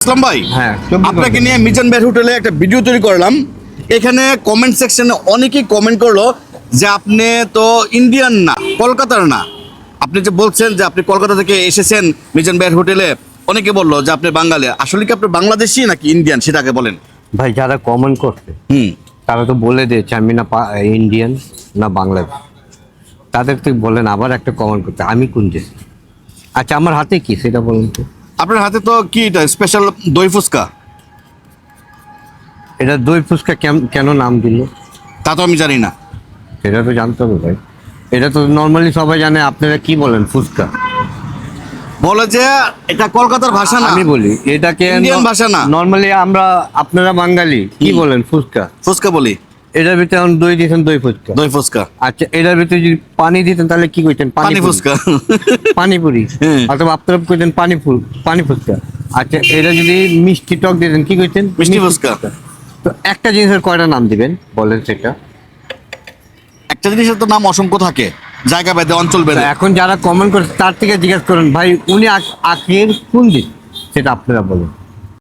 ইসলাম ভাই হ্যাঁ, আপনাকে নিয়ে মিজান বের হোটেলে একটা ভিডিও তৈরি করলাম। এখানে কমেন্ট সেকশনে অনেকেই কমেন্ট করল যে আপনি তো ইন্ডিয়ান না কলকাতার না। আপনি যে বলছেন যে আপনি কলকাতা থেকে এসেছেন মিজান বের হোটেলে অনেকে বলল যে আপনি বাঙালি। আসলে কি আপনি বাংলাদেশি নাকি ইন্ডিয়ান সেটাকে বলেন। ভাই যারা কমেন্ট করছে হুম। তারা তো বলে দিয়েছে আমি না ইন্ডিয়ান না বাংলাদেশ। তাদের তো বলেন আবার একটা কমেন্ট করতে আমি কোন দেশ? আচ্ছা আমার হাতে কি সেটা বলুন তো। আপনার হাতে তো কি এটা? স্পেশাল দই ফুচকা? এটা দই ফুচকা কেন নাম দিল? তা তো আমি জানি না। সেটা তো জানতে হবে ভাই। এটা তো নর্মালি সবাই জানে আপনারা কি বলেন ফুচকা? বলে যে এটা কলকাতার ভাষা না। আমি বলি এটাকে Indian ভাষা না। নর্মালি আমরা আপনারা বাঙালি কি বলেন ফুচকা? ফুচকা বলি। এটার ভিতরে এখন দই দিয়েছেন দই ফুচকা। দই ফুচকা। আচ্ছা এটার ভিতরে যদি পানি দিতেন তাহলে কি কইতেন পানি। ফুচকা। পানিপুরি। হ্যাঁ। অথবা আপনারা কইতেন পানি ফুল পানি ফুচকা আচ্ছা এটা যদি মিষ্টি টক দিতেন কি কইতেন মিষ্টি ফুচকা। তো একটা জিনিসের কয়টা নাম দিবেন? বলেন সেটা। একটা জিনিসের তো নাম অসংখ্য থাকে। জায়গা বেঁধে অঞ্চল বেঁধে এখন যারা কমেন্ট করে তার থেকে জিজ্ঞেস করেন ভাই উনি আখের কোন দিন সেটা আপনারা বলেন।